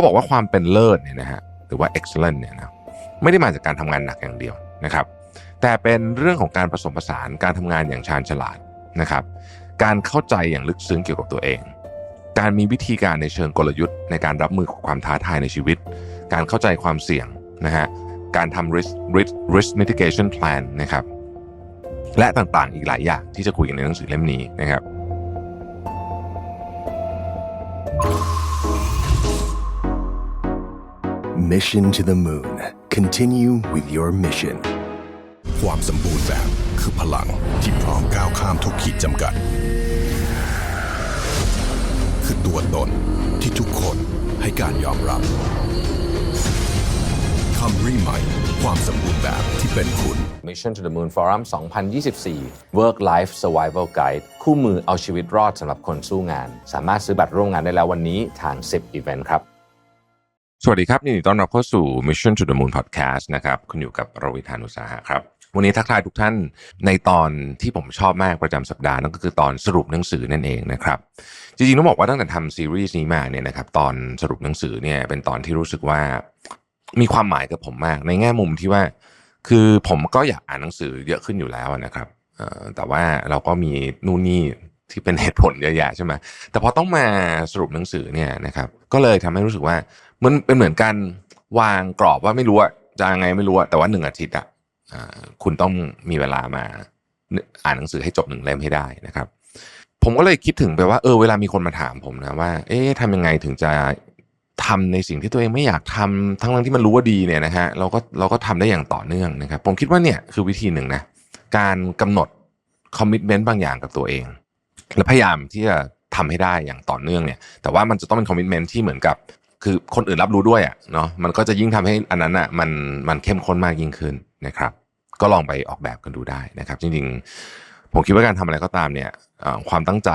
เขาบอกว่าความเป็นเลิศเนี่ยนะฮะหรือว่า excellent เนี่ยนะไม่ได้มาจากการทำงานหนักอย่างเดียวนะครับ แต่เป็นเรื่องของการผสมผสานการทำงานอย่างชาญฉลาดนะครับ การเข้าใจอย่างลึกซึ้งเกี่ยวกับตัวเอง การมีวิธีการในเชิงกลยุทธ์ ในการรับมือกับความท้าทายในชีวิต การเข้าใจความเสี่ยงนะฮะการทำ risk risk risk mitigation plan นะครับ และต่างๆ อีกหลายอย่างที่จะคุยกันในหนังสือเล่มนี้นะครับ Mission to the Moon. Continue with your mission. ความสมบูรณ์แบบคือพลังที่พร้อมก้าวข้ามทุกขีดจำกัด คือตัวตนที่ทุกคนให้การยอมรับคำรีใหม่ความสมบูรณ์แบบที่เป็นคุณ Mission to the Moon Forum 2024 Work Life Survival Guide คู่มือเอาชีวิตรอดสำหรับคนสู้งาน สามารถซื้อบัตรร่วมงานได้แล้ววันนี้ทาง 10 Event ครับ สวัสดีครับยินดีต้อนรับเข้าสู่ Mission to the Moon Podcast นะครับคุณอยู่กับรวิธานุสาหะครับ วันนี้ทักทายทุกท่านในตอนที่ผมชอบมากประจำสัปดาห์นั่นก็คือตอนสรุปหนังสือนั่นเองนะครับ จริงๆต้องบอกว่าตั้งแต่ทำซีรีส์นี้มาเนี่ยนะครับตอนสรุปหนังสือเนี่ยเป็นตอนที่รู้สึกว่ามีความหมายกับผมมาก ในแง่มุมที่ว่า คือผมก็อยากอ่านหนังสือเยอะขึ้นอยู่แล้วนะครับแต่ว่าเราก็มีนู่นนี่ที่เป็นเหตุผลเยอะแยะใช่ไหมแต่พอต้องมาสรุปหนังสือเนี่ยนะครับก็เลยทำให้รู้สึกว่า มันเป็นเหมือนการวางกรอบว่าไม่รู้อะจะยังไงไม่รู้อะแต่ว่าหนึ่งอาทิตย์อะอ่าคุณต้องมีเวลามาอ่านหนังสือให้จบหนึ่งเล่มให้ได้นะครับ ผมก็เลยคิดถึงไปว่าเออเวลามีคนมาถามผมนะว่า เอ๊ะทำยังไงถึงจะทำในสิ่งที่ตัวเองไม่อยากทำทั้งทั้งที่มันรู้ว่าดีเนี่ยนะฮะเราก็เราก็ทำได้อย่างต่อเนื่องนะครับ ผมคิดว่าเนี่ยคือวิธีหนึ่งนะการกำหนดคอมมิชเมนต์บางอย่างกับตัวเอง และพยายามที่จะทำให้ได้อย่างต่อเนื่องเนี่ย แต่ว่ามันจะต้องเป็นคอมมิชเมนต์ที่เหมือนกับ คือคนอื่นรับรู้ด้วยอะเนาะมันก็จะยิ่งทำให้อันนั้นอะมันมันเข้มข้นมากยิ่งขึ้นนะครับ ก็ลองไปออกแบบกันดูได้นะครับ จริงๆ ผมคิดว่าการทำอะไรก็ตามเนี่ยความตั้งใจ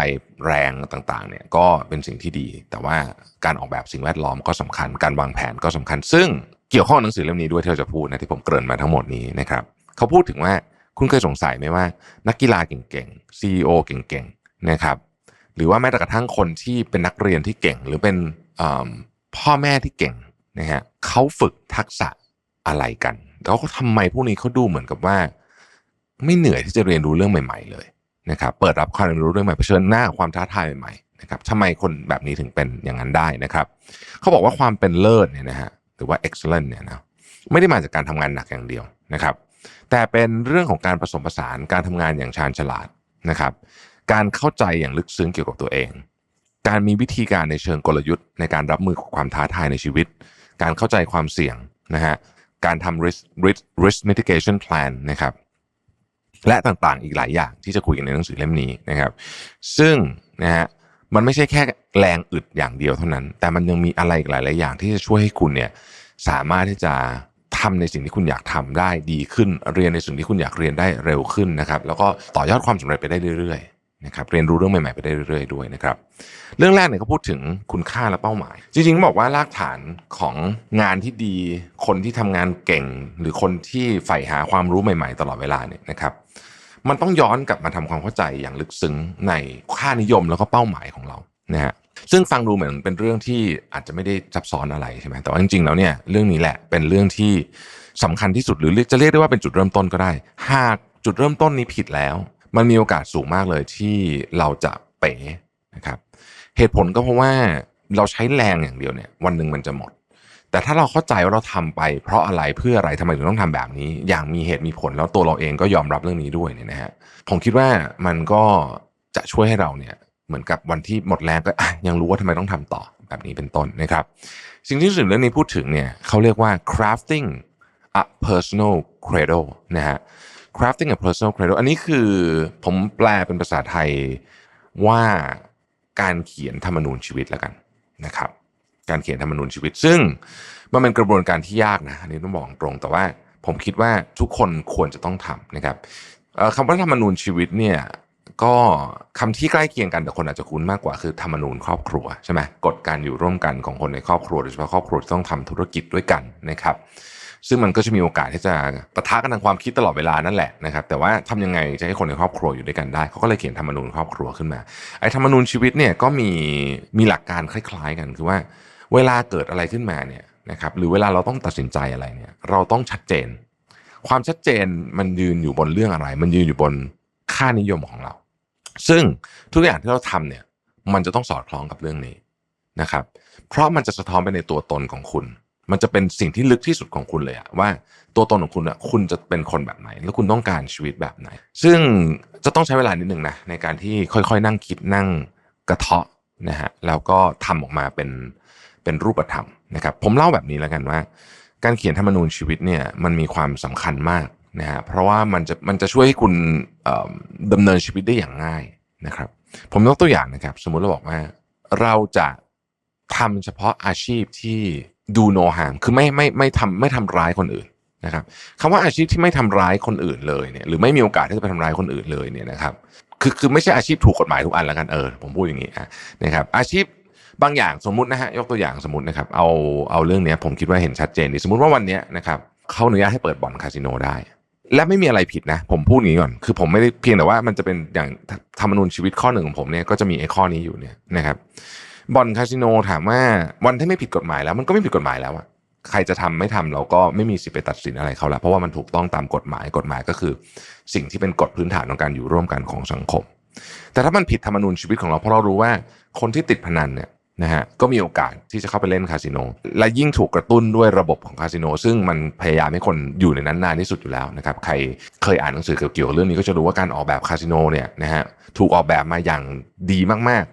แรงต่างๆ เนี่ยก็เป็นสิ่งที่ดี แต่ว่าการออกแบบสิ่งแวดล้อมก็สำคัญ การวางแผนก็สำคัญ ซึ่งเกี่ยวข้องหนังสือเล่มนี้ด้วยที่เราจะพูดนะที่ผมเกริ่นมาทั้งหมดนี้นะครับเขาพูดถึงว่าคุณเคยสงสัยไหมว่า นักกีฬาเก่งๆ CEO เก่งๆนะครับหรือว่าแม้แต่กระทั่งคนที่เป็นนักเรียนที่เก่ง หรือเป็น พ่อแม่ที่เก่งนะฮะเขาฝึกทักษะอะไรกันแล้วก็ทำไมพวกนี้เขาดูเหมือนกับว่า ไม่เหนื่อยที่จะเรียนรู้เรื่องใหม่ ๆ เลยนะครับ เปิดรับความเรียนรู้เรื่องใหม่เผชิญหน้าความท้าทายใหม่ๆนะครับทำไมคนแบบนี้ถึงเป็นอย่างนั้นได้นะครับเขาบอกว่าความเป็นเลิศเนี่ยนะฮะหรือว่า excellent เนี่ยนะไม่ได้มาจากการทำงานหนักอย่างเดียวนะครับ แต่เป็นเรื่องของการผสมผสานการทำงานอย่างชาญฉลาดนะครับ การเข้าใจอย่างลึกซึ้งเกี่ยวกับตัวเอง การมีวิธีการในเชิงกลยุทธ์ ในการรับมือกับความท้าทายในชีวิต การเข้าใจความเสี่ยงนะฮะการทำ risk risk risk mitigation plan นะครับและต่างๆ อีกหลายอย่างที่จะคุยกันในหนังสือเล่มนี้นะครับ ซึ่งนะฮะมันไม่ใช่แค่แรงอึดอย่างเดียวเท่านั้น แต่มันยังมีอะไรอีกหลายๆอย่างที่จะช่วยให้คุณเนี่ยสามารถที่จะทำในสิ่งที่คุณอยากทำได้ดีขึ้น เรียนในสิ่งที่คุณอยากเรียนได้เร็วขึ้นนะครับ แล้วก็ต่อยอดความสำเร็จไปได้เรื่อยๆ นะครับเรียนรู้เรื่องใหม่ๆไปได้เรื่อยๆด้วยนะครับเรื่องแรกเนี่ยเขาพูดถึงคุณค่าและเป้าหมาย จริงๆบอกว่ารากฐานของงานที่ดี คนที่ทำงานเก่ง หรือคนที่ใฝ่หาความรู้ใหม่ๆ ตลอดเวลาเนี่ยนะครับมันต้องย้อนกลับมาทำความเข้าใจอย่างลึกซึ้งในค่านิยมแล้วก็เป้าหมายของเรานะฮะซึ่งฟังดูเหมือนเป็นเรื่องที่อาจจะไม่ได้ซับซ้อนอะไรใช่ไหมแต่ว่าจริงๆแล้วเนี่ยเรื่องนี้แหละเป็นเรื่องที่สำคัญที่สุดหรือจะเรียกได้ว่าเป็นจุดเริ่มต้นก็ได้ หากจุดเริ่มต้นนี้ผิดแล้ว มันมีโอกาสสูงมากเลยที่เราจะเป๋นะครับ เหตุผลก็เพราะว่าเราใช้แรงอย่างเดียวเนี่ย วันหนึ่งมันจะหมด แต่ถ้าเราเข้าใจว่าเราทำไป เพราะอะไรเพื่ออะไรทำไมถึงต้องทำแบบนี้ อย่างมีเหตุมีผลแล้วตัวเราเองก็ยอมรับเรื่องนี้ด้วยเนี่ยนะฮะผมคิดว่ามันก็จะช่วยให้เราเนี่ยเหมือนกับวันที่หมดแรงก็ยังรู้ว่าทำไมต้องทำต่อแบบนี้เป็นต้นนะครับ สิ่งที่สื่อเรื่องนี้พูดถึงเนี่ยเขาเรียกว่า crafting a personal credo นะฮะ crafting a personal credo อันนี้คือผมแปลเป็นภาษาไทยว่าการเขียนธรรมนูญชีวิตแล้วกันนะครับ การเขียนธรรมนูญชีวิต ซึ่งมันเป็นกระบวนการที่ยากนะอันนี้ต้องบอกตรงแต่ว่าผมคิดว่าทุกคนควรจะต้องทำนะครับคำว่าธรรมนูญชีวิตเนี่ยก็คำที่ใกล้เคียงกันแต่คนอาจจะคุ้นมากกว่าคือธรรมนูญครอบครัวใช่ไหมกฎการอยู่ร่วมกันของคนในครอบครัวโดยเฉพาะครอบครัวที่ต้องทำธุรกิจด้วยกันนะครับ ซึ่งมันก็จะมีโอกาสที่จะปะทะกันทางความคิดตลอดเวลานั่นแหละนะครับ แต่ว่าทำยังไงจะให้คนในครอบครัวอยู่ด้วยกันได้ เขาก็เลยเขียนธรรมนูญครอบครัวขึ้นมา ไอ้ธรรมนูญชีวิตเนี่ยก็มีมีหลักการคล้าย ๆ กันคือว่า เวลาเกิดอะไรขึ้นมาเนี่ยนะครับ หรือเวลาเราต้องตัดสินใจอะไรเนี่ย เราต้องชัดเจน ความชัดเจนมันยืนอยู่บนเรื่องอะไร มันยืนอยู่บนค่านิยมของเรา ซึ่งทุกอย่างที่เราทำเนี่ย มันจะต้องสอดคล้องกับเรื่องนี้นะครับ เพราะมันจะสะท้อนไปในตัวตนของคุณ มันจะเป็นสิ่งที่ลึกที่สุดของคุณเลยอะว่าตัวตนของคุณอะคุณจะเป็นคนแบบไหน แล้วคุณต้องการชีวิตแบบไหน ซึ่งจะต้องใช้เวลานิดหนึ่งนะในการที่ค่อยๆ นั่งคิดนั่งกระเทาะนะฮะแล้วก็ทำออกมาเป็นเป็นรูปธรรมนะครับ ผมเล่าแบบนี้แล้วกันว่า การเขียนธรรมนูญชีวิตเนี่ยมันมีความสำคัญมากนะฮะเพราะว่ามันจะมันจะช่วยให้คุณเอ่อดำเนินชีวิตได้อย่างง่ายนะครับ ผมยกตัวอย่างนะครับ สมมุติเราบอกว่าเราจะทำเฉพาะอาชีพที่ ดูโนหามคือไม่ไม่ไม่ทำไม่ทำร้ายคนอื่นนะครับคำว่าอาชีพที่ไม่ทำร้ายคนอื่นเลยเนี่ยหรือไม่มีโอกาสที่จะไปทำร้ายคนอื่นเลยเนี่ยนะครับคือคือไม่ใช่อาชีพถูกกฎหมายทุกอันแล้วกันเออผมพูดอย่างนี้นะครับอาชีพบางอย่างสมมตินะฮะยกตัวอย่างสมมตินะครับเอาเอาเรื่องเนี้ยผมคิดว่าเห็นชัดเจนดีสมมติว่าวันเนี้ยนะครับเขาอนุญาตให้เปิดบ่อนคาสิโนได้ และไม่มีอะไรผิดนะ ผมพูดอย่างนี้ก่อน คือผมไม่ได้เพียงแต่ว่ามันจะเป็นอย่างธรรมนูญชีวิตข้อหนึ่งของผมเนี่ยก็จะมีไอ้ข้อนี้อยู่เนี่ยนะครับ บ่อนคาสิโนถามว่าวันที่ไม่ผิดกฎหมายแล้วมันก็ไม่ผิดกฎหมายแล้วอะใครจะทำไม่ทำเราก็ไม่มีสิทธิ์ไปตัดสินอะไรเขาแล้วเพราะว่ามันถูกต้องตามกฎหมายกฎหมายก็คือ สิ่งที่เป็นกฎพื้นฐานของการอยู่ร่วมกันของสังคม แต่ถ้ามันผิดธรรมนูญชีวิตของเราเพราะเรารู้ว่าคนที่ติดพนันเนี่ยนะฮะก็มีโอกาสที่จะเข้าไปเล่นคาสิโน และยิ่งถูกกระตุ้นด้วยระบบของคาสิโน ซึ่งมันพยายามให้คนอยู่ในนั้นนานที่สุดอยู่แล้วนะครับใครเคยอ่านหนังสือเกี่ยวกับเรื่องนี้ก็จะรู้ว่าการออกแบบคาสิโนเนี่ยนะฮะถูกออกแบบมาอย่างดีมาก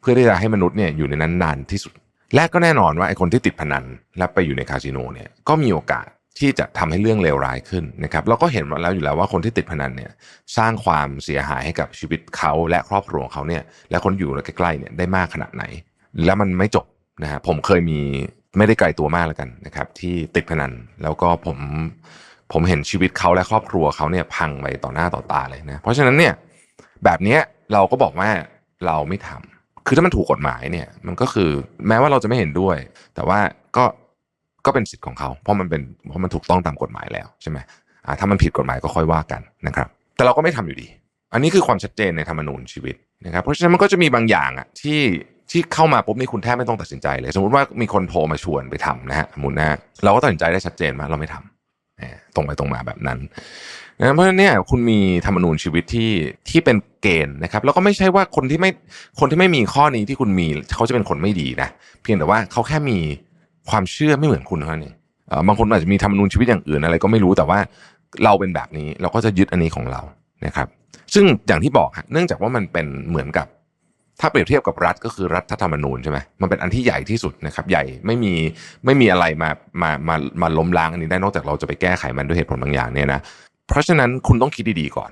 เพื่อที่จะให้มนุษย์เนี่ยอยู่ในนั้นนานที่สุด และก็แน่นอนว่าไอ้คนที่ติดพนันและไปอยู่ในคาสิโนเนี่ยก็มีโอกาสที่จะทำให้เรื่องเลวร้ายขึ้นนะครับเราก็เห็นมาแล้วอยู่แล้วว่าคนที่ติดพนันเนี่ยสร้างความเสียหายให้กับชีวิตเขาและครอบครัวของเขาเนี่ยและคนอยู่ใกล้ๆเนี่ยได้มากขนาดไหน แล้วมันไม่จบนะฮะผมเคยมีไม่ได้ไกลตัวมากแล้วกันนะครับ ที่ติดพนันแล้วก็ผมผมเห็นชีวิตเขาและครอบครัวเขาเนี่ยพังไปต่อหน้าต่อตาเลยนะเพราะฉะนั้นเนี่ยแบบนี้เราก็บอกว่าเราไม่ทำ คือถ้ามันถูกกฎหมายเนี่ย มันก็คือแม้ว่าเราจะไม่เห็นด้วย แต่ว่าก็ก็เป็นสิทธิ์ของเขา เพราะมันเป็นเพราะมันถูกต้องตามกฎหมายแล้วใช่ไหมอ่าถ้ามันผิดกฎหมายก็ค่อยว่ากันนะครับ แต่เราก็ไม่ทำอยู่ดี อันนี้คือความชัดเจนในธรรมนูญชีวิตนะครับ เพราะฉะนั้นมันก็จะมีบางอย่างอะที่ที่เข้ามาปุ๊บนี่คุณแทบไม่ต้องตัดสินใจเลย สมมติว่ามีคนโทรมาชวนไปทำนะฮะมมตินะฮะเราก็ตัดสินใจได้ชัดเจนว่าเราไม่ทำเออตรงไปตรงมาแบบนั้น นะเพราะฉะนั้นเนี่ยคุณมีธรรมนูญชีวิตที่ที่เป็นเกณฑ์นะครับ แล้วก็ไม่ใช่ว่าคนที่ไม่คนที่ไม่มีข้อนี้ที่คุณมีเขาจะเป็นคนไม่ดีนะเพียงแต่ว่าเขาแค่มีความเชื่อไม่เหมือนคุณเท่านั้นเองเอ่อบางคนอาจจะมีธรรมนูญชีวิตอย่างอื่นอะไรก็ไม่รู้แต่ว่าเราเป็นแบบนี้เราก็จะยึดอันนี้ของเรานะครับ ซึ่งอย่างที่บอกเนื่องจากว่ามันเป็นเหมือนกับถ้าเปรียบเทียบกับรัฐก็คือรัฐธรรมนูญใช่ไหมมันเป็นอันที่ใหญ่ที่สุดนะครับ ใหญ่ไม่มีไม่มีอะไรมามามามาล้มล้างอันนี้ได้นอกจากเราจะไปแก้ไขมันด้วยเหตุผลบางอย่างเนี่ยนะ เพราะฉะนั้นคุณต้องคิดดีๆก่อน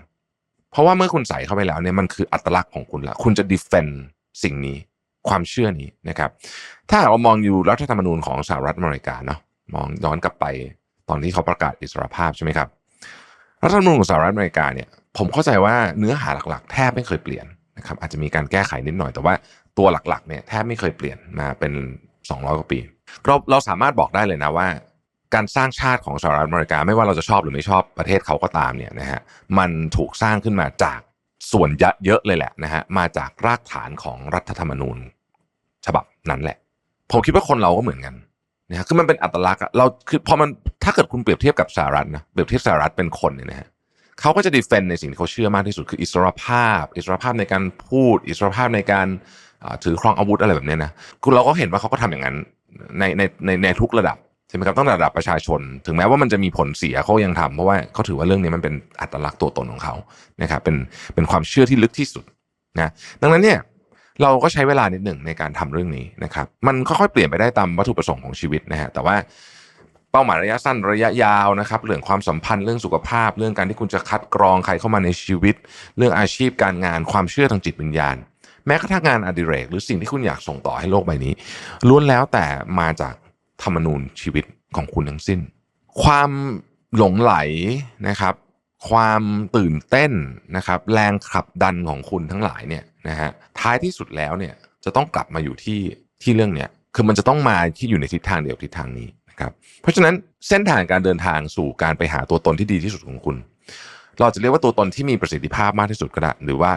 เพราะว่าเมื่อคุณใส่เข้าไปแล้วเนี่ยมันคืออัตลักษณ์ของคุณละคุณจะ defend สิ่งนี้ความเชื่อนี้นะครับ ถ้าเรามองอยู่รัฐธรรมนูญของสหรัฐอเมริกาเนาะมองย้อนกลับไปตอนที่เขาประกาศอิสรภาพใช่ไหมครับรัฐธรรมนูญของสหรัฐอเมริกาเนี่ยผมเข้าใจว่าเนื้อหาหลักๆ แทบไม่เคยเปลี่ยนนะครับอาจจะมีการแก้ไขนิดหน่อยแต่ว่าตัวหลักๆเนี่ยแทบไม่เคยเปลี่ยนมาเป็น 200กว่าปีเราเราสามารถบอกได้เลยนะว่า การสร้างชาติของสหรัฐอเมริกา ไม่ว่าเราจะชอบหรือไม่ชอบประเทศเขาก็ตามเนี่ยนะฮะมันถูกสร้างขึ้นมาจากส่วนเยอะเลยแหละนะฮะมาจากรากฐานของรัฐธรรมนูญ ฉบับนั้นแหละ ผมคิดว่าคนเราก็เหมือนกันนะฮะคือมันเป็นอัตลักษณ์เราคือพอมันถ้าเกิดคุณเปรียบเทียบกับสหรัฐนะเปรียบเทียบสหรัฐเป็นคนเนี่ยนะฮะเขาก็จะดีเฟนในสิ่งที่เขาเชื่อมากที่สุดคืออิสรภาพ อิสรภาพในการพูด อิสรภาพในการถือครองอาวุธอะไรแบบนี้นะคือเราก็เห็นว่าเขาก็ทำอย่างนั้นในในในในทุกระดับ ใช่ไหมครับตั้งแต่ระดับประชาชน ถึงแม้ว่ามันจะมีผลเสียเขายังทำเพราะว่าเขาถือว่าเรื่องนี้มันเป็นอัตลักษณ์ตัวตนของเขานะครับเป็นเป็นความเชื่อที่ลึกที่สุดนะดังนั้นเนี่ยเราก็ใช้เวลานิดหนึ่งในการทำเรื่องนี้นะครับ มันค่อยๆเปลี่ยนไปได้ตามวัตถุประสงค์ของชีวิตนะฮะแต่ว่าเป้าหมายระยะสั้นระยะยาวนะครับเรื่องความสัมพันธ์เรื่องสุขภาพ เรื่องการที่คุณจะคัดกรองใครเข้ามาในชีวิต เรื่องอาชีพการงานความเชื่อทางจิตวิญญาณ แม้กระทั่งงานอดิเรก หรือสิ่งที่คุณอยากส่งต่อให้โลกใบนี้ล้วนแล้วแต่มาจาก ธรรมนูญชีวิตของคุณทั้งสิ้น ความหลงไหลนะครับ ความตื่นเต้นนะครับ แรงขับดันของคุณทั้งหลายเนี่ยนะฮะท้ายที่สุดแล้วเนี่ยจะต้องกลับมาอยู่ที่ที่เรื่องเนี้ยคือมันจะต้องมาที่อยู่ในทิศทางเดียวทิศทางนี้นะครับ เพราะฉะนั้นเส้นทางการเดินทางสู่การไปหาตัวตนที่ดีที่สุดของคุณ เราจะเรียกว่าตัวตนที่มีประสิทธิภาพมากที่สุดก็ได้ หรือว่า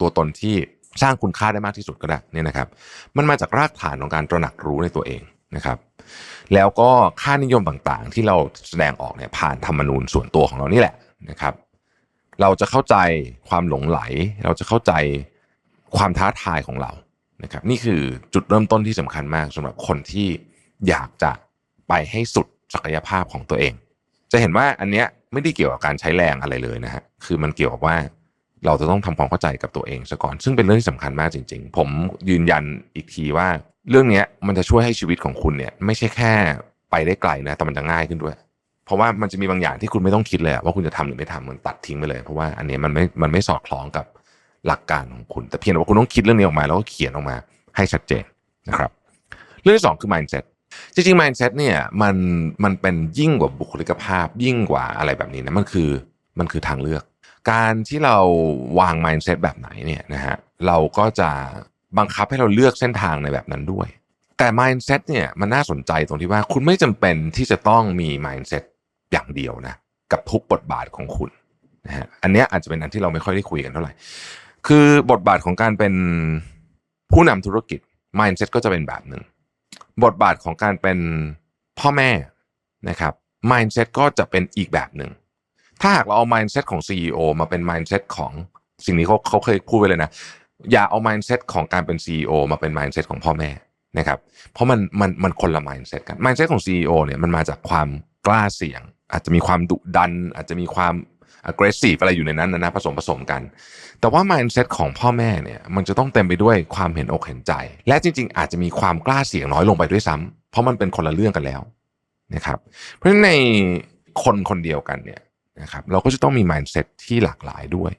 ตัวตนที่สร้างคุณค่าได้มากที่สุดก็ได้เนี่ยนะครับ มันมาจากรากฐานของการตระหนักรู้ในตัวเองนะครับ แล้วก็ค่านิยมต่างๆ ที่เราแสดงออกเนี่ยผ่านธรรมนูญส่วนตัวของเรานี่แหละนะครับ เราจะเข้าใจความหลงไหล เราจะเข้าใจความท้าทายของเรานะครับ นี่คือจุดเริ่มต้นที่สำคัญมากสำหรับคนที่อยากจะไปให้สุดศักยภาพของตัวเอง จะเห็นว่าอันเนี้ยไม่ได้เกี่ยวกับการใช้แรงอะไรเลยนะฮะคือมันเกี่ยวกับว่า เราจะต้องทำความเข้าใจกับตัวเองซะก่อน ซึ่งเป็นเรื่องที่สำคัญมากจริง ๆ ผมยืนยันอีกทีว่า เรื่องนี้มันจะช่วยให้ชีวิตของคุณเนี่ย ไม่ใช่แค่ไปได้ไกลนะ แต่มันจะง่ายขึ้นด้วย เพราะว่ามันจะมีบางอย่างที่คุณไม่ต้องคิดเลยว่าคุณจะทำหรือไม่ทำมันตัดทิ้งไปเลย เพราะว่าอันนี้มันไม่มันไม่สอดคล้องกับหลักการของคุณ แต่เพียงแต่ว่าคุณต้องคิดเรื่องนี้ออกมาแล้วก็เขียนออกมาให้ชัดเจนนะครับ เรื่องที่สองคือ mindset จริงๆ mindset เนี่ยมันมันเป็นยิ่งกว่าบุคลิกภาพยิ่งกว่าอะไรแบบนี้นะมันคือมันคือทางเลือก การที่เราวาง mindset แบบไหนเนี่ยนะฮะเราก็จะบังคับให้เราเลือกเส้นทางในแบบนั้นด้วย แต่ mindset เนี่ยมันน่าสนใจตรงที่ว่าคุณไม่จำเป็นที่จะต้องมี mindset อย่างเดียวนะกับทุกบทบาทของคุณนะฮะอันเนี้ยอาจจะเป็นอันที่เราไม่ค่อยได้คุยกันเท่าไหร่ คือบทบาทของการเป็นผู้นำธุรกิจ mindset ก็จะเป็นแบบหนึ่งบทบาทของการเป็นพ่อแม่นะครับ mindset ก็จะเป็นอีกแบบหนึ่ง ถ้าหากเราเอา mindset ของ CEO มาเป็น mindset ของสิ่งนี้เขาเขาเคยพูดไว้เลยนะ อย่าเอา mindset ของการเป็น CEO มาเป็น mindset ของพ่อแม่นะครับ เพราะมันมันมันคนละ mindset กัน mindset ของ CEO เนี่ยมันมาจากความกล้าเสี่ยง อาจจะมีความดุดัน อาจจะมีความ aggressive อะไรอยู่ในนั้นนะนะผสมผสมกัน แต่ว่า mindset ของพ่อแม่เนี่ยมันจะต้องเต็มไปด้วยความเห็นอกเห็นใจ และจริง ๆ อาจจะมีความกล้าเสี่ยงน้อยลงไปด้วยซ้ำเพราะมันเป็นคนละเรื่องกันแล้วนะครับ เพราะฉะนั้นในคนคนเดียวกันเนี่ย นะครับเราก็จะต้องมี mindset ที่หลากหลายด้วย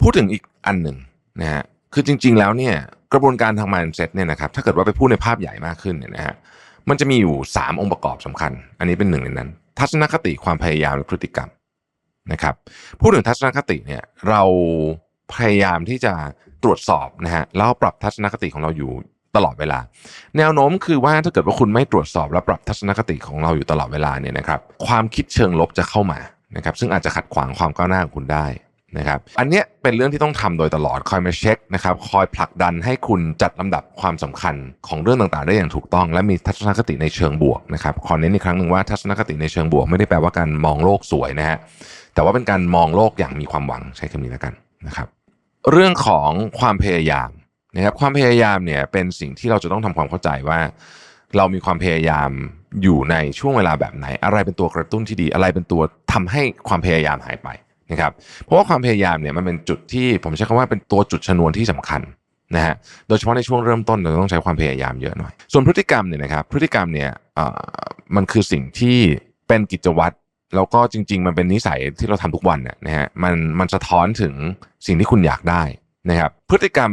พูดถึงอีกอันหนึ่งนะฮะคือจริง ๆ แล้วเนี่ยกระบวนการทาง mindset เนี่ยนะครับถ้าเกิดว่าไปพูดในภาพใหญ่มากขึ้นเนี่ยนะฮะมันจะมีอยู่ 3 องค์ประกอบสำคัญ อันนี้เป็นหนึ่งในนั้น ทัศนคติความพยายามและพฤติกรรมนะครับพูดถึงทัศนคติเนี่ยเราพยายามที่จะตรวจสอบนะฮะแล้วปรับทัศนคติของเราอยู่ตลอดเวลา แนวโน้มคือว่าถ้าเกิดว่าคุณไม่ตรวจสอบและปรับทัศนคติของเราอยู่ตลอดเวลาเนี่ยนะครับความคิดเชิงลบจะเข้ามา นะครับซึ่งอาจจะขัดขวางความก้าวหน้าของคุณได้นะครับอันเนี้ยเป็นเรื่องที่ต้องทำโดยตลอดคอยมาเช็คนะครับคอยผลักดันให้คุณจัดลำดับความสำคัญของเรื่องต่างๆ ได้อย่างถูกต้อง และมีทัศนคติในเชิงบวกนะครับขอเน้นอีกครั้งหนึ่งว่าทัศนคติในเชิงบวก ไม่ได้แปลว่าการมองโลกสวยนะฮะแต่ว่าเป็นการมองโลกอย่างมีความหวังใช้คำนี้แล้วกันนะครับเรื่องของความพยายามนะครับความพยายามเนี่ยเป็นสิ่งที่เราจะต้องทำความเข้าใจว่า เรามีความพยายาม อยู่ในช่วงเวลาแบบไหน อะไรเป็นตัวกระตุ้นที่ดี อะไรเป็นตัวทำให้ความพยายามหายไปนะครับเพราะว่าความพยายามเนี่ยมันเป็นจุดที่ผมใช้คำว่าเป็นตัวจุดชนวนที่สำคัญนะฮะโดยเฉพาะในช่วงเริ่มต้นเราต้องใช้ความพยายามเยอะหน่อย ส่วนพฤติกรรมเนี่ยนะครับพฤติกรรมเนี่ยมันคือสิ่งที่เป็นกิจวัตรแล้วก็จริง ๆ มันเป็นนิสัยที่เราทำทุกวันเนี่ยนะฮะมันมันสะท้อนถึงสิ่งที่คุณอยากได้นะครับพฤติกรรม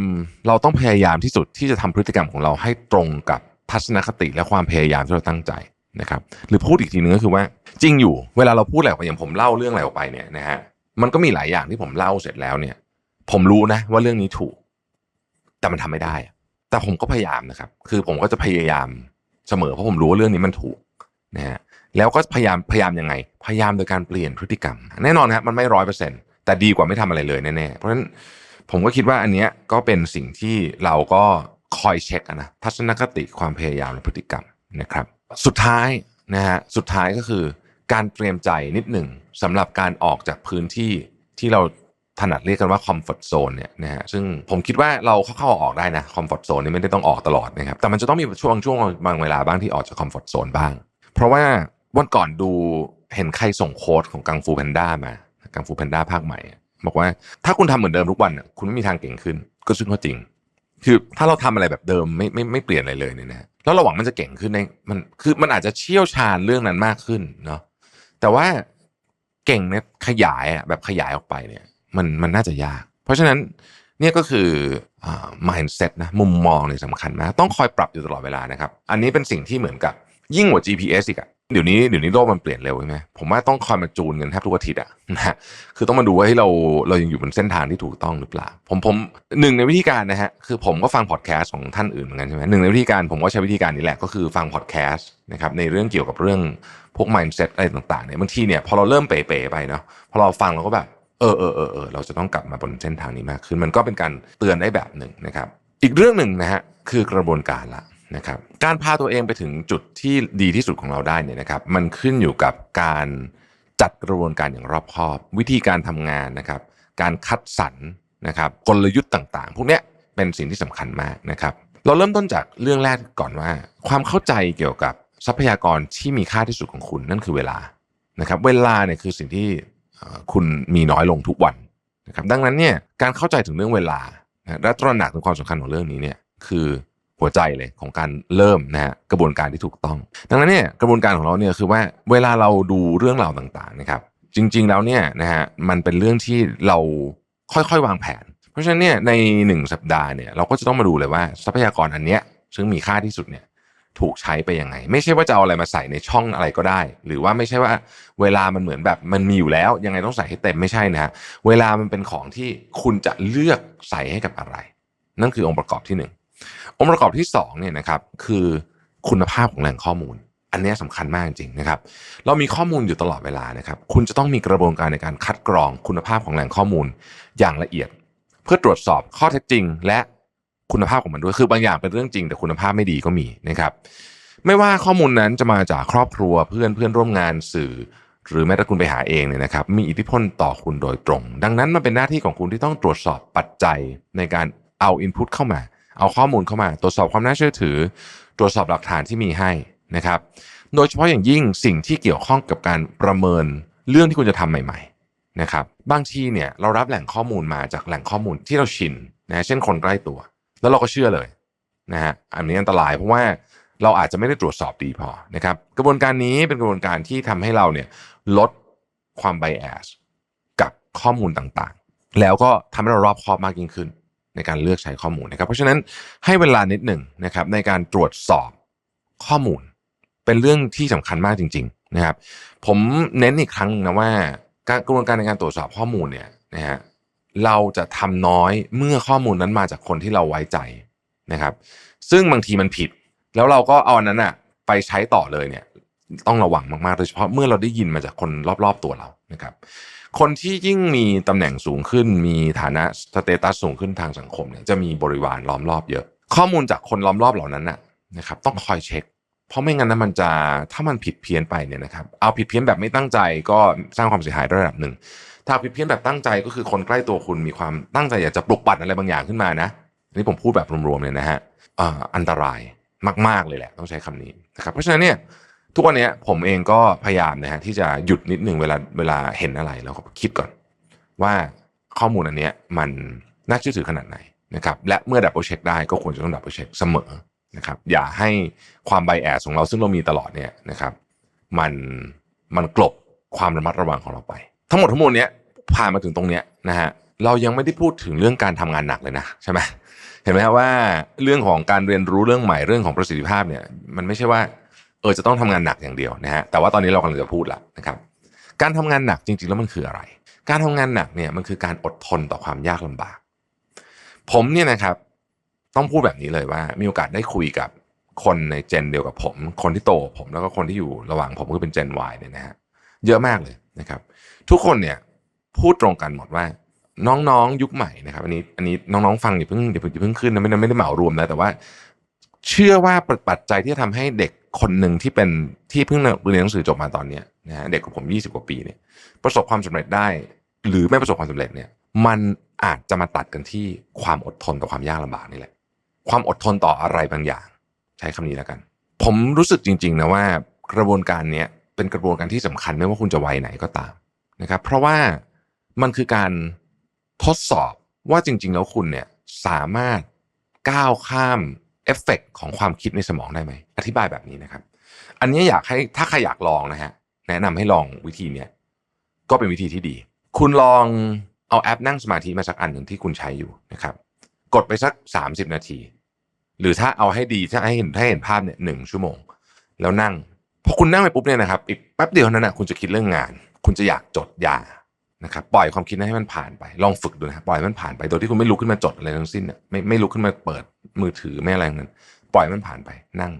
เราต้องพยายามที่สุดที่จะทำพฤติกรรมของเราให้ตรงกับทัศนคติและความพยายามที่เราตั้งใจ นะครับหรือพูดอีกทีนึงก็คือว่าจริงอยู่เวลาเราพูดอะไรออกไปอย่างผมเล่าเรื่องอะไรออกไปเนี่ยนะฮะมันก็มีหลายอย่างที่ผมเล่าเสร็จแล้วเนี่ย ผมรู้นะว่าเรื่องนี้ถูก แต่มันทำไม่ได้ แต่ผมก็พยายามนะครับ คือผมก็จะพยายามเสมอเพราะผมรู้ว่าเรื่องนี้มันถูกนะฮะแล้วก็พยายามพยายามยังไง พยายามโดยการเปลี่ยนพฤติกรรม แน่นอนครับมันไม่ร้อยเปอร์เซ็นต์แต่ดีกว่าไม่ทำอะไรเลยแน่ๆเพราะฉะนั้นผมก็คิดว่าอันเนี้ยก็เป็นสิ่งที่เราก็คอยเช็คนะทัศนคติความพยายามและพฤติกรรมนะครับ สุดท้ายนะฮะสุดท้ายก็คือการเตรียมใจนิดหนึ่งสำหรับการออกจากพื้นที่ที่เราถนัดเรียกกันว่าคอมฟอร์ทโซนเนี่ยนะฮะซึ่งผมคิดว่าเราเข้าออกได้นะคอมฟอร์ทโซนนี่ไม่ได้ต้องออกตลอดนะครับแต่มันจะต้องมีช่วงช่วงบางเวลาบ้างที่ออกจากคอมฟอร์ทโซนบ้าง เพราะว่าวันก่อนดูเห็นใครส่งโค้ดของกังฟูแพนด้ามากังฟูแพนด้าภาคใหม่ บอกว่าถ้าคุณทำเหมือนเดิมทุกวันคุณไม่มีทางเก่งขึ้น ก็ซึ่งก็จริง คือถ้าเราทำอะไรแบบเดิมไม่ไม่ไม่เปลี่ยนอะไรเลยเนี่ยนะแล้วเราหวังมันจะเก่งขึ้นในมันคือมันอาจจะเชี่ยวชาญเรื่องนั้นมากขึ้นเนาะแต่ว่าเก่งเนี่ยขยายอะแบบขยายออกไปเนี่ย มันมันน่าจะยาก เพราะฉะนั้นเนี่ยก็คืออ่า mindset นะมุมมองเนี่ยสำคัญมากต้องคอยปรับอยู่ตลอดเวลานะครับ อันนี้เป็นสิ่งที่เหมือนกับยิ่งกว่า GPS อีกอะ เดี๋ยวนี้เดี๋ยวนี้โลกมันเปลี่ยนเร็วใช่ไหมผมว่าต้องคอยมาจูนกันแทบทุกอาทิตย์อะนะฮะคือต้องมาดูว่าให้เราเรายังอยู่บนเส้นทางที่ถูกต้องหรือเปล่า ผมผมหนึ่งในวิธีการนะฮะคือผมก็ฟังพอดแคสต์ของท่านอื่นเหมือนกันใช่ไหมหนึ่งในวิธีการผมก็ใช้วิธีการนี้แหละก็คือฟังพอดแคสต์นะครับในเรื่องเกี่ยวกับเรื่องพวก mindset อะไรต่างๆเนี่ยบางทีเนี่ยพอเราเริ่มเป๋ๆไปเนาะพอเราฟังเราก็แบบเออเออเออเออเราจะต้องกลับมาบนเส้นทางนี้มากขึ้นมันก็เป็นการเตือนได้แบบหนึ่งนะครับ อีกเรื่องหนึ่งนะฮะคือกระบวนการละ นะครับการพาตัวเองไปถึงจุดที่ดีที่สุดของเราได้เนี่ยนะครับ มันขึ้นอยู่กับการจัดกระบวนการอย่างรอบคอบ วิธีการทำงานนะครับ การคัดสรรนะครับกลยุทธ์ต่างๆ พวกเนี้ยเป็นสิ่งที่สำคัญมากนะครับ เราเริ่มต้นจากเรื่องแรกก่อนว่า ความเข้าใจเกี่ยวกับทรัพยากรที่มีค่าที่สุดของคุณนั่นคือเวลานะครับ เวลาเนี่ยคือสิ่งที่คุณมีน้อยลงทุกวันนะครับ ดังนั้นเนี่ยการเข้าใจถึงเรื่องเวลานะและตระหนักถึงความสำคัญของเรื่องนี้เนี่ยคือ หัวใจเลยของการเริ่มนะฮะกระบวนการที่ถูกต้อง ดังนั้นเนี่ยกระบวนการของเราเนี่ยคือว่าเวลาเราดูเรื่องราวต่างๆนะครับ จริง ๆแล้วเนี่ยนะฮะมันเป็นเรื่องที่เราค่อยๆวางแผน เพราะฉะนั้นเนี่ยในหนึ่งสัปดาห์เนี่ยเราก็จะต้องมาดูเลยว่าทรัพยากรอันเนี้ยซึ่งมีค่าที่สุดเนี่ยถูกใช้ไปยังไง ไม่ใช่ว่าจะเอาอะไรมาใส่ในช่องอะไรก็ได้ หรือว่าไม่ใช่ว่าเวลามันเหมือนแบบมันมีอยู่แล้ว ยังไงต้องใส่ให้เต็มไม่ใช่นะฮะเวลามันเป็นของที่คุณจะเลือกใส่ให้กับอะไร นั่นคือองค์ประกอบที่หนึ่ง องค์ประกอบที่สองเนี่ยนะครับคือคุณภาพของแหล่งข้อมูล อันนี้ยสำคัญมากจริงนะครับ เรามีข้อมูลอยู่ตลอดเวลานะครับ คุณจะต้องมีกระบวนการในการคัดกรองคุณภาพของแหล่งข้อมูลอย่างละเอียด เพื่อตรวจสอบข้อเท็จจริง และคุณภาพของมันด้วยคือบางอย่างเป็นเรื่องจริง แต่คุณภาพไม่ดีก็มีนะครับ ไม่ว่าข้อมูลนั้นจะมาจากครอบครัวเพื่อนเพื่อนร่วมงานสื่อ หรือแม้แต่คุณไปหาเองเนี่ยนะครับมีอิทธิพลต่อคุณโดยตรง ดังนั้นมันเป็นหน้าที่ของคุณที่ต้องตรวจสอบปัจจัยในการเอาอินพุตเข้ามา เอาข้อมูลเข้ามา ตรวจสอบความน่าเชื่อถือ ตรวจสอบหลักฐานที่มีให้นะครับ โดยเฉพาะอย่างยิ่งสิ่งที่เกี่ยวข้องกับการประเมินเรื่องที่คุณจะทำใหม่ ๆนะครับ บางทีเนี่ยเรารับแหล่งข้อมูลมาจากแหล่งข้อมูลที่เราชินนะเช่นคนใกล้ตัว แล้วเราก็เชื่อเลยนะฮะอันนี้อันตรายเพราะว่าเราอาจจะไม่ได้ตรวจสอบดีพอนะครับกระบวนการนี้เป็นกระบวนการที่ทำให้เราเนี่ยลดความไบแอสกับข้อมูลต่างๆ แล้วก็ทำให้เรารอบคอบมากยิ่งขึ้น ในการเลือกใช้ข้อมูลนะครับ เพราะฉะนั้นให้เวลานิดหนึ่งนะครับในการตรวจสอบข้อมูล เป็นเรื่องที่สำคัญมากจริง ๆนะครับ ผมเน้นอีกครั้งหนึ่งนะว่าการกระบวนการในการตรวจสอบข้อมูลเนี่ยนะฮะเราจะทำน้อยเมื่อข้อมูลนั้นมาจากคนที่เราไว้ใจนะครับ ซึ่งบางทีมันผิด แล้วเราก็เอาอันนั้นอะไปใช้ต่อเลยเนี่ยต้องระวังมากๆโดยเฉพาะเมื่อเราได้ยินมาจากคนรอบ ๆตัวเรานะครับ คนที่ยิ่งมีตำแหน่งสูงขึ้น มีฐานะสเตตัสสูงขึ้นทางสังคมเนี่ยจะมีบริวารล้อมรอบเยอะ ข้อมูลจากคนล้อมรอบเหล่านั้นน่ะนะครับต้องคอยเช็ค เพราะไม่งั้นนะมันจะถ้ามันผิดเพี้ยนไปเนี่ยนะครับเอาผิดเพี้ยนแบบไม่ตั้งใจก็สร้างความเสียหายระดับหนึ่งถ้าผิดเพี้ยนแบบตั้งใจก็คือคนใกล้ตัวคุณมีความตั้งใจอยากจะปลุกปั่นอะไรบางอย่างขึ้นมานะนี่ผมพูดแบบรวมๆเลยนะฮะอันตรายมากๆเลยแหละ ต้องใช้คำนี้นะครับเพราะฉะนั้นเนี่ย ทุกวันนี้ผมเองก็พยายามนะฮะที่จะหยุดนิดหนึ่งเวลาเวลาเห็นอะไรแล้วก็คิดก่อน ว่าข้อมูลอันเนี้ยมันน่าเชื่อถือขนาดไหนนะครับและเมื่อดับเบิลเช็คได้ก็ควรจะต้องดับเบิลเช็คเสมอนะครับอย่าให้ความไบแอสของเราซึ่งเรามีตลอดเนี่ยนะครับมันมันกลบความระมัดระวังของเราไป ทั้งหมดทั้งมวลเนี้ยผ่านมาถึงตรงเนี้ยนะฮะเรายังไม่ได้พูดถึงเรื่องการทำงานหนักเลยนะใช่ไหมเห็นไหมว่าเรื่องของการเรียนรู้เรื่องใหม่เรื่องของประสิทธิภาพเนี่ยมันไม่ใช่ว่า เออจะต้องทำงานหนักอย่างเดียวนะฮะแต่ว่าตอนนี้เรากำลังจะพูดละนะครับ การทำงานหนักจริง ๆ แล้วมันคืออะไร การทำงานหนักเนี่ยมันคือการอดทนต่อความยากลำบาก ผมเนี่ยนะครับต้องพูดแบบนี้เลยว่า มีโอกาสได้คุยกับคนในเจนเดียวกับผม คนที่โตผมแล้วก็คนที่อยู่ระหว่างผมก็เป็นเจน Y เนี่ยนะฮะเยอะมากเลยนะครับ ทุกคนเนี่ยพูดตรงกันหมดว่าน้องๆ ยุคใหม่นะครับอันนี้อันนี้น้องๆฟังอย่าเพิ่งอย่าเพิ่งอย่าเพิ่งขึ้นนะไม่ได้ไม่ได้เหมารวมนะแต่ว่า เชื่อว่าปัจจัยที่จะทำให้เด็กคนหนึ่งที่เป็นที่เพิ่งเรียนหนังสือจบมาตอนเนี้นะฮะเด็กของผม20กว่าปีเนี่ยประสบความสำเร็จได้ หรือไม่ประสบความสำเร็จเนี่ย มันอาจจะมาตัดกันที่ความอดทนต่อความยากลำบากนี่แหละ ความอดทนต่ออะไรบางอย่าง ใช้คำนี้แล้วกัน ผมรู้สึกจริง ๆ นะว่า กระบวนการเนี้ยเป็นกระบวนการที่สำคัญไม่ว่าคุณจะวัยไหนก็ตามนะครับ เพราะว่ามันคือการทดสอบว่าจริง ๆ แล้วคุณเนี่ยสามารถก้าวข้าม เอฟเฟกต์ของความคิดในสมองได้ไหมอธิบายแบบนี้นะครับ อันนี้อยากให้ถ้าใครอยากลองนะฮะแนะนำให้ลองวิธีเนี้ยก็เป็นวิธีที่ดี คุณลองเอาแอปนั่งสมาธิมาสักอันหนึ่งที่คุณใช้อยู่นะครับ กดไปสัก 30 นาที หรือถ้าเอาให้ดีถ้าให้เห็นถ้าเห็นภาพเนี่ยหนึ่งชั่วโมง แล้วนั่งพอคุณนั่งไปปุ๊บเนี่ยนะครับอีกแป๊บเดียวนั้นนะคุณจะคิดเรื่องงาน คุณจะอยากจดยา นะครับปล่อยความคิดนั้นให้มันผ่านไป ลองฝึกดูนะปล่อยมันผ่านไปโดยที่คุณไม่ลุกขึ้นมาจดอะไรทั้งสิ้นเนี่ยไม่ไม่ลุกขึ้นมาเปิดมือถือไม่อะไรทั้งนั้น ปล่อยมันผ่านไปนั่ง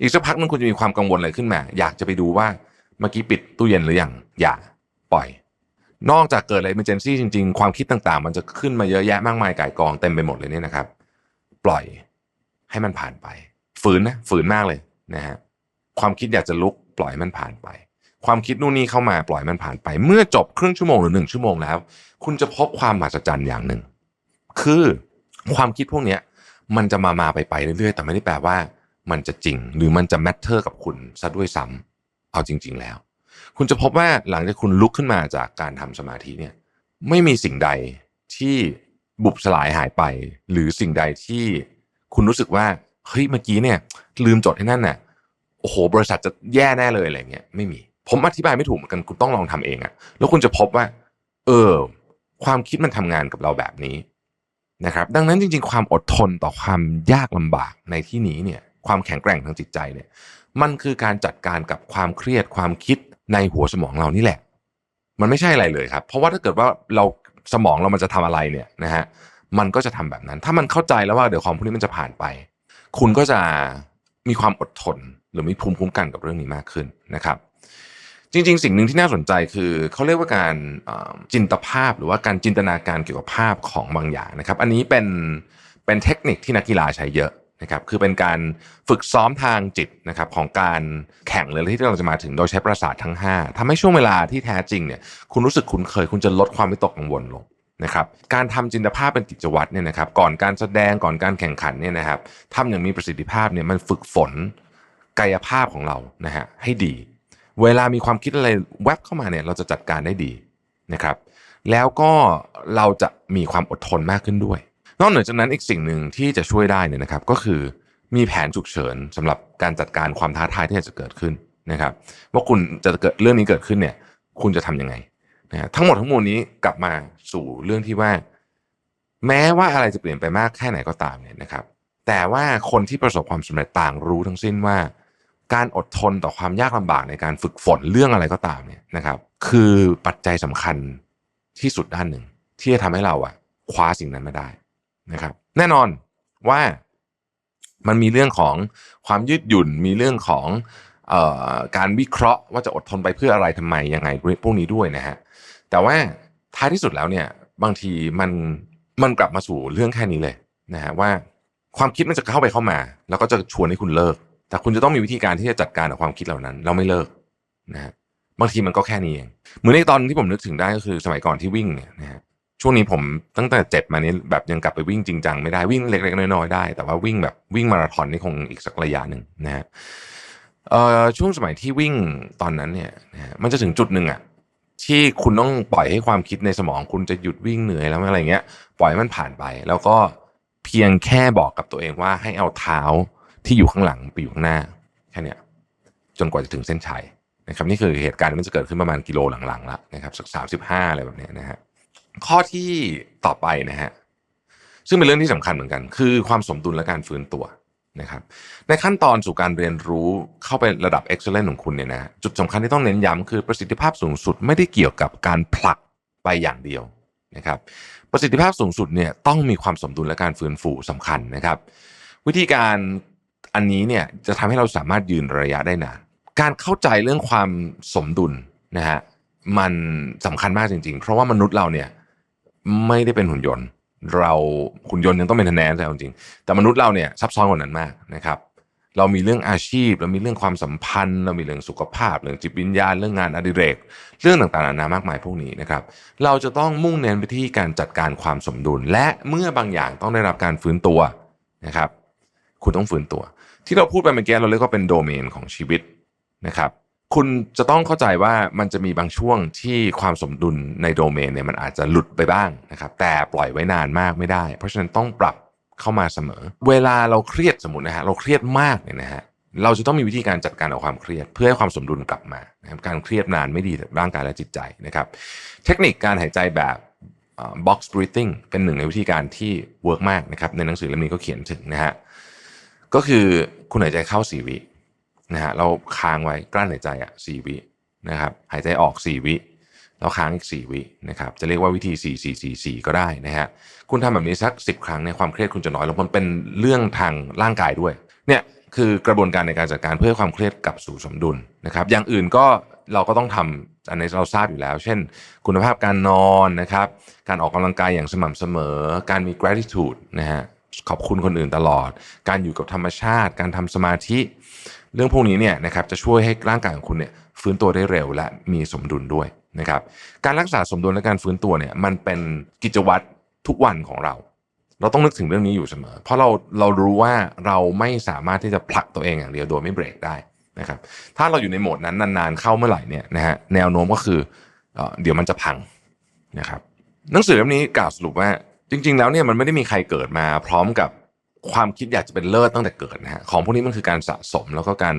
อีกสักพักนึงคุณจะมีความกังวลอะไรขึ้นมา อยากจะไปดูว่าเมื่อกี้ปิดตู้เย็นหรือยังอย่าปล่อย นอกจากเกิดอะไร emergency จริง ๆ ความคิดต่างๆ มันจะขึ้นมาเยอะแยะมากมายก่ายกองเต็มไปหมดเลยเนี่ยนะครับ ปล่อยให้มันผ่านไป ฝืนนะฝืนมากเลยนะฮะความคิดอยากจะลุกปล่อยมันผ่านไป ความคิดนู่นนี่เข้ามาปล่อยมันผ่านไป เมื่อจบครึ่งชั่วโมงหรือหนึ่งชั่วโมงแล้ว คุณจะพบความมหัศจรรย์อย่างหนึ่ง คือความคิดพวกเนี้ยมันจะมามาไปไปเรื่อยๆ แต่ไม่ได้แปลว่า มันจะจริง หรือมันจะแมทเทอร์กับคุณซะด้วยซ้ำเอาจริง ๆ แล้ว คุณจะพบว่าหลังจากคุณลุกขึ้นมาจากการทำสมาธิเนี่ย ไม่มีสิ่งใดที่บุบสลายหายไป หรือสิ่งใดที่คุณรู้สึกว่าเฮ้ยเมื่อกี้เนี่ย ลืมจดให้นั่นน่ะโอ้โหบริษัทจะแย่แน่เลยอะไรเงี้ยไม่มี ผมอธิบายไม่ถูกเหมือนกันคุณต้องลองทำเองอะแล้วคุณจะพบว่า เออ ความคิดมันทำงานกับเราแบบนี้นะครับ ดังนั้นจริง ๆ ความอดทนต่อความยากลำบากในที่นี้เนี่ย ความแข็งแกร่งทางจิตใจเนี่ย มันคือการจัดการกับความเครียดความคิดในหัวสมองเรานี่แหละ มันไม่ใช่อะไรเลยครับ เพราะว่าถ้าเกิดว่าเราสมองเรามันจะทำอะไรเนี่ยนะฮะมันก็จะทำแบบนั้น ถ้ามันเข้าใจแล้วว่าเดี๋ยวความพวกนี้มันจะผ่านไป คุณก็จะมีความอดทน หรือมีภูมิคุ้มกันกับเรื่องนี้มากขึ้นนะครับ จริง ๆ สิ่งหนึ่งที่น่าสนใจคือเขาเรียกว่าการจินตภาพหรือว่าการจินตนาการเกี่ยวกับภาพของบางอย่างนะครับ อันนี้เป็นเป็นเทคนิคที่นักกีฬาใช้เยอะนะครับคือเป็นการฝึกซ้อมทางจิตนะครับของการแข่งเลยที่เราจะมาถึงโดยใช้ประสาททั้ง 5ทำให้ช่วงเวลาที่แท้จริงเนี่ยคุณรู้สึกคุ้นเคย คุณจะลดความวิตกกังวลลงนะครับการทำจินตภาพเป็นกิจวัตรเนี่ยนะครับก่อนการแสดงก่อนการแข่งขันเนี่ยนะครับทำอย่างมีประสิทธิภาพเนี่ยมันฝึกฝนกายภาพของเรานะฮะให้ดี เวลามีความคิดอะไรแวบเข้ามาเนี่ยเราจะจัดการได้ดีนะครับ แล้วก็เราจะมีความอดทนมากขึ้นด้วย นอกเหนือจากนั้นอีกสิ่งหนึ่งที่จะช่วยได้เนี่ยนะครับ ก็คือมีแผนฉุกเฉินสำหรับการจัดการความท้าทายที่จจะเกิดขึ้นนะครับ ว่าคุณจะเกิดเรื่องนี้เกิดขึ้นเนี่ย คุณจะทำยังไงนะฮะทั้งหมดทั้งมวลนี้กลับมาสู่เรื่องที่ว่า แม้ว่าอะไรจะเปลี่ยนไปมากแค่ไหนก็ตามเนี่ยนะครับ แต่ว่าคนที่ประสบความสำเร็จต่างรู้ทั้งสิ้นว่า การอดทนต่อความยากลำบากในการฝึกฝนเรื่องอะไรก็ตามเนี่ยนะครับ คือปัจจัยสำคัญที่สุดด้านหนึ่ง ที่จะทำให้เราอะคว้าสิ่งนั้นมาได้นะครับ แน่นอนว่ามันมีเรื่องของความยืดหยุ่นมีเรื่องของออการวิเคราะห์ว่าจะอดทนไปเพื่ออะไรทำไมยังไงพวกนี้ด้วยนะฮะแต่ว่าท้ายที่สุดแล้วเนี่ยบางทีมันมันกลับมาสู่เรื่องแค่นี้เลยนะฮะว่าความคิดมันจะเข้าไปเข้ามา แล้วก็จะชวนให้คุณเลิก แต่คุณจะต้องมีวิธีการที่จะจัดการกับความคิดเหล่านั้น เราไม่เลิกนะฮะบางทีมันก็แค่นี้เองเหมือนในตอนที่ผมนึกถึงได้ก็คือสมัยก่อนที่วิ่งเนี่ยนะฮะช่วงนี้ผมตั้งแต่เจ็บมานี้แบบยังกลับไปวิ่งจริงจังไม่ได้วิ่งเล็กๆน้อยๆได้ แต่ว่าวิ่งแบบวิ่งมาราธอนนี่คงอีกสักระยะหนึ่งนะฮะเอ่อช่วงสมัยที่วิ่งตอนนั้นเนี่ยนะฮะมันจะถึงจุดหนึ่งอะที่คุณต้องปล่อยให้ความคิดในสมองคุณจะหยุดวิ่งเหนื่อยแล้วอะไรเงี้ย ปล่อยให้มันผ่านไป แล้วก็เพียงแค่บอกกับตัวเองว่าให้เอาเท้า ที่อยู่ข้างหลังไปอยู่ข้างหน้าแค่นี้จนกว่าจะถึงเส้นชัยนะครับนี่คือเหตุการณ์ที่มันจะเกิดขึ้นประมาณกิโลหลังๆแล้วนะครับสักสามสิบห้าอะไรแบบนี้นะฮะข้อที่ต่อไปนะฮะซึ่งเป็นเรื่องที่สำคัญเหมือนกัน คือความสมดุลและการฟื้นตัวนะครับในขั้นตอนสู่การเรียนรู้เข้าไประดับ excellent ของคุณเนี่ยนะจุดสำคัญที่ต้องเน้นย้ำคือประสิทธิภาพสูงสุดไม่ได้เกี่ยวกับการผลักไปอย่างเดียวนะครับประสิทธิภาพสูงสุดเนี่ยต้องมีความสมดุลและการฟื้นฟูสำคัญนะครับ วิธีการ อันนี้เนี่ยจะทำให้เราสามารถยืนระยะได้นานการเข้าใจเรื่องความสมดุลนะฮะมันสำคัญมากจริง ๆ เพราะว่ามนุษย์เราเนี่ยไม่ได้เป็นหุ่นยนต์ เราหุ่นยนต์ยังต้องเป็นทนแนนแต่จริงแต่มนุษย์เราเนี่ยซับซ้อนกว่านั้นมากนะครับเรามีเรื่องอาชีพ เรามีเรื่องความสัมพันธ์ เรามีเรื่องสุขภาพ เรื่องจิตวิญญาณ เรื่องงานอดิเรก เรื่องต่างๆนานามากมายพวกนี้นะครับ เราจะต้องมุ่งเน้นไปที่การจัดการความสมดุล และเมื่อบางอย่างต้องได้รับการฟื้นตัวนะครับ คุณต้องฟื้นตัว ที่เราพูดไปเมื่อกี้เราเรียกว่าเป็นโดเมนของชีวิตนะครับคุณจะต้องเข้าใจว่ามันจะมีบางช่วงที่ความสมดุลในโดเมนเนี่ยมันอาจจะหลุดไปบ้างนะครับแต่ปล่อยไว้นานมากไม่ได้ เพราะฉะนั้นต้องปรับเข้ามาเสมอ เวลาเราเครียดสมมตินะฮะเราเครียดมากเนี่ยนะฮะเราจะต้องมีวิธีการจัดการกับความเครียด เพื่อให้ความสมดุลกลับมานะครับการเครียดนานไม่ดีต่อร่างกายและจิตใจนะครับ เทคนิคการหายใจแบบ box breathing เป็นหนึ่งในวิธีการที่เวิร์กมากนะครับในหนังสือเล่มนี้ก็เขียนถึงนะฮะ ก็คือคุณหายใจเข้าสี่วินะฮะเราค้างไว้กลั้นหายใจอะสี่วินะครับหายใจออกสี่วิแล้วค้างอีกสี่วินะครับจะเรียกว่าวิธีสี่สี่สี่สี่ก็ได้นะฮะคุณทำแบบนี้สักสิบครั้งในความเครียดคุณจะน้อยลงมันเป็นเรื่องทางร่างกายด้วยเนี่ยคือกระบวนการในการจัดการเพื่อความเครียดกลับสู่สมดุลนะครับอย่างอื่นก็เราก็ต้องทำอันนี้เราทราบอยู่แล้ว เช่น คุณภาพการนอนนะครับการออกกำลังกายอย่างสม่ำเสมอ การมี gratitude นะฮะ ขอบคุณคนอื่นตลอด การอยู่กับธรรมชาติ การทำสมาธิ เรื่องพวกนี้เนี่ยนะครับจะช่วยให้ร่างกายของคุณเนี่ยฟื้นตัวได้เร็วและมีสมดุลด้วยนะครับ การรักษาสมดุลและการฟื้นตัวเนี่ยมันเป็นกิจวัตรทุกวันของเรา เราต้องนึกถึงเรื่องนี้อยู่เสมอ เพราะเราเรารู้ว่าเราไม่สามารถที่จะผลักตัวเองอย่างเดียวโดยไม่เบรกได้นะครับถ้าเราอยู่ในโหมดนั้นนานๆเข้าเมื่อไหร่เนี่ยนะฮะแนวโน้มก็คือเออเดี๋ยวมันจะพังนะครับหนังสือเล่มนี้กล่าวสรุปว่า จริง ๆ แล้วเนี่ยมันไม่ได้มีใครเกิดมา พร้อมกับความคิดอยากจะเป็นเลิศตั้งแต่เกิดนะฮะของพวกนี้มันคือการสะสมแล้วก็การ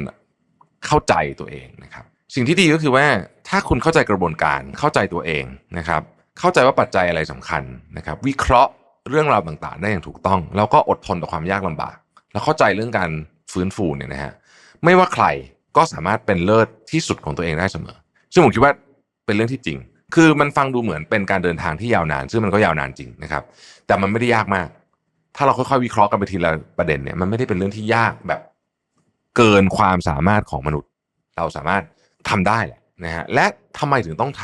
เข้าใจตัวเองนะครับ สิ่งที่ดีก็คือว่าถ้าคุณเข้าใจกระบวนการเข้าใจตัวเองนะครับ เข้าใจว่าปัจจัยอะไรสำคัญนะครับ วิเคราะห์เรื่องราวต่างๆ ได้อย่างถูกต้อง แล้วก็อดทนต่อความยากลำบาก แล้วเข้าใจเรื่องการฟื้นฟูเนี่ยนะฮะไม่ว่าใครก็สามารถเป็นเลิศที่สุดของตัวเองได้เสมอ ซึ่งผมคิดว่าเป็นเรื่องที่จริง คือมันฟังดูเหมือนเป็นการเดินทางที่ยาวนาน ซึ่งมันก็ยาวนานจริงนะครับ แต่มันไม่ได้ยากมาก ถ้าเราค่อยๆวิเคราะห์กันไปทีละประเด็นเนี่ยมันไม่ได้เป็นเรื่องที่ยากแบบเกินความสามารถของมนุษย์ เราสามารถทำได้แหละนะฮะและทำไมถึงต้องท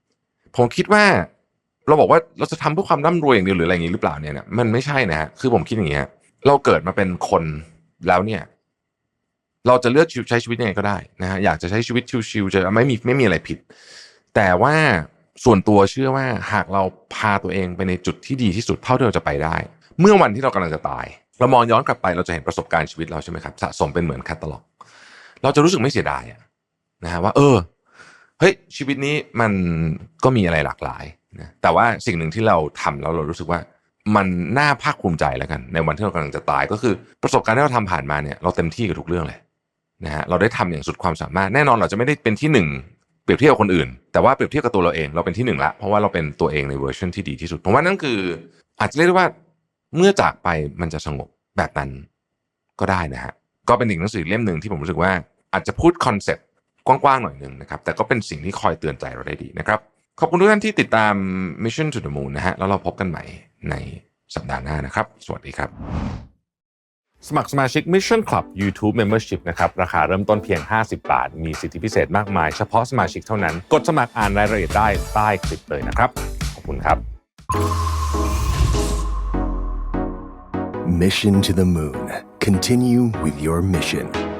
ำผมคิดว่าเราบอกว่าเราจะทำเพื่อความร่ำรวยอย่างเดียวหรืออะไรอย่างนี้หรือเปล่าเนี่ยนะมันไม่ใช่นะฮะคือผมคิดอย่างเงี้ยเราเกิดมาเป็นคนแล้วเนี่ย เราจะเลือกใช้ชีวิตยังไงก็ได้นะฮะอยากจะใช้ชีวิตชิวๆจะไม่มีไม่มีอะไรผิด แต่ว่าส่วนตัวเชื่อว่าหากเราพาตัวเองไปในจุดที่ดีที่สุดเท่าที่เราจะไปได้ เมื่อวันที่เรากำลังจะตาย เรามองย้อนกลับไปเราจะเห็นประสบการณ์ชีวิตเราใช่ไหมครับสะสมเป็นเหมือนแคตตาล็อก เราจะรู้สึกไม่เสียดายนะฮะว่า เออเฮ้ยชีวิตนี้มันก็มีอะไรหลากหลายนะแต่ว่าสิ่งหนึ่งที่เราทำแล้วเรารู้สึกว่ามันน่าภาคภูมิใจแล้วกัน ในวันที่เรากำลังจะตายก็คือประสบการณ์ที่เราทำผ่านมาเนี่ยเราเต็มที่กับทุกเรื่องเลยนะฮะเราได้ทำอย่างสุดความสามารถแน่นอนเราจะไม่ได้เป็นที่หนึ่ง เปรียบเทียบกับคนอื่น แต่ว่าเปรียบเทียบกับตัวเราเองเราเป็นที่หนึ่งละเพราะว่าเราเป็นตัวเองในเวอร์ชันที่ดีที่สุดผมว่านั่นคือ อาจจะเรียกได้ว่าเมื่อจากไปมันจะสงบแบบนั้นก็ได้นะฮะก็เป็นอีกหนังสือเล่มหนึ่งที่ผมรู้สึกว่าอาจจะพูดคอนเซ็ปต์กว้างๆหน่อยหนึ่งนะครับแต่ก็เป็นสิ่งที่คอยเตือนใจเราได้ดีนะครับขอบคุณทุกท่านที่ติดตาม Mission to the Moon นะฮะแล้วเราพบกันใหม่ในสัปดาห์หน้านะครับ สวัสดีครับ สมัครสมาชิก Mission Club YouTube Membership นะครับ ราคาเริ่มต้นเพียง 50 บาท มีสิทธิพิเศษมากมาย เฉพาะสมาชิกเท่านั้น กดสมัครอ่านรายละเอียดได้ใต้คลิปเลยนะครับ ขอบคุณครับ Mission to the Moon. Continue with your mission.